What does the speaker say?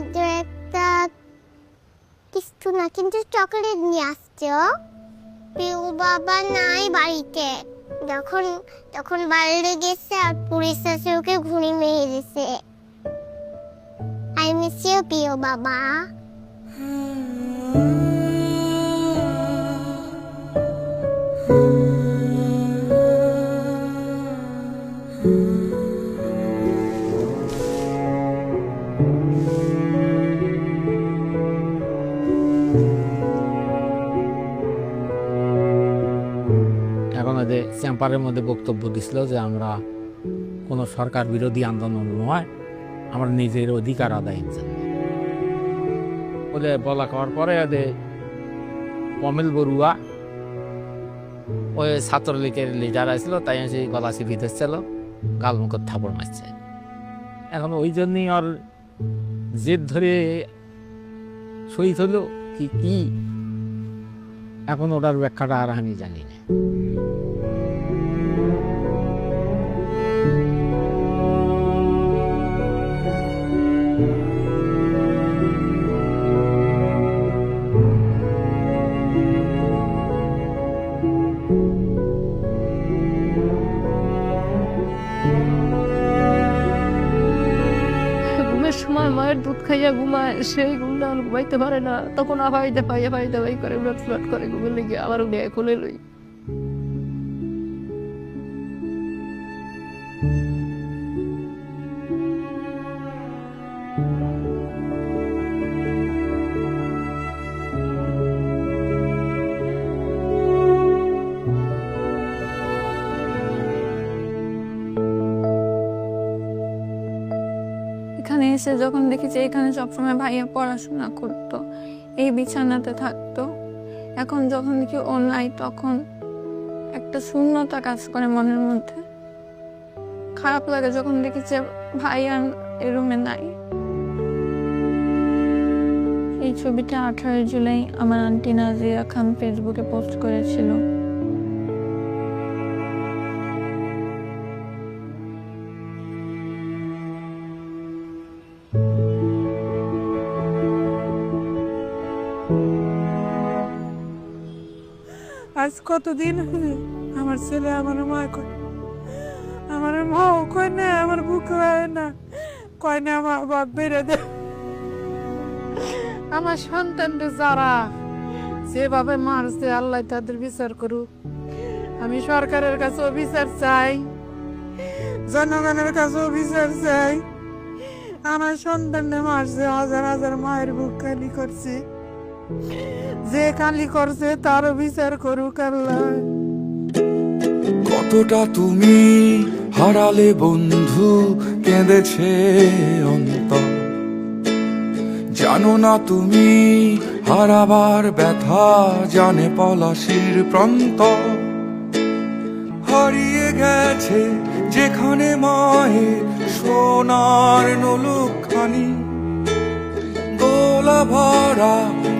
আমাদের একটা কিছু না, কিন্তু চকলেট নিয়ে আসছো পিউ বাবা নাই বাড়িতে। যখন, তখন বাইরে গেছে আর পুলিশ আছে ওকে ঘুড়ি মেরে দিছে আই মিস ইউ পিউ বাবা। ওই মধ্যে বক্তব্য দিছিল যে আমরা কোনো সরকার বিরোধী আন্দোলন নয়, আমরা নিজের অধিকার আদায়ের জন্য। বলে বলা করার পরে ওদের কমিল বড়ুয়া ওই ছাত্রলীগের লিডার আসছিল তাই সেই গলা চিপি ধরছিল, গাল মুখত থাপড় মারছে। এখন ওই জন্যই ওর জেদ ধরে শহীদ হলো কি কি? এখন ওটার ব্যাখ্যাটা আর আমি জানি না। মায়ের দুধ খাইয়া ঘুমায় সেই ঘুমটা ঘুমাইতে পারে না। তখন আবার পাইয়া পাইতে পাই করে উলট ফ্লট করে, ঘুমের লেগে আবার উনি খুলে লই। এখানে এসে যখন দেখি যে এখানে সবসময় ভাইয়া পড়াশোনা করতো, এই বিছানাতে থাকতো, এখন যখন দেখি ও নাই তখন একটা শূন্যতা কাজ করে মনের মধ্যে। খারাপ লাগে যখন দেখি যে ভাইয়া এই রুমে নাই। এই ছবিটা আঠারোই জুলাই আমার আন্টি নাজিরা খান ফেসবুকে পোস্ট করেছিল। আজ কতদিন আমার ছেলে আমার মা কয়, আমার মাও কয় না, আমার বুক হয় না, কয় না আমার বাপ বেড়ে দে। আমার সন্তানকে যারা যেভাবে মারছে, আল্লাহ তাদের বিচার করুক। আমি সরকারের কাছেও বিচার চাই, জনগণের কাছেও বিচার চাই। আমার সন্তানকে মারছে, হাজার হাজার মায়ের বুক খালি করছে। যে কালি করছে তারও বিচার করুক আল্লাহ। কতটা তুমি হারালে বন্ধু কেঁদেছে অন্তর। জানো না তুমি হারাবার ব্যথা জানে পলাশির প্রান্ত। হারিয়ে গেছে যেখানে মায়ের সোনার নলুকখানি গোলা ভরা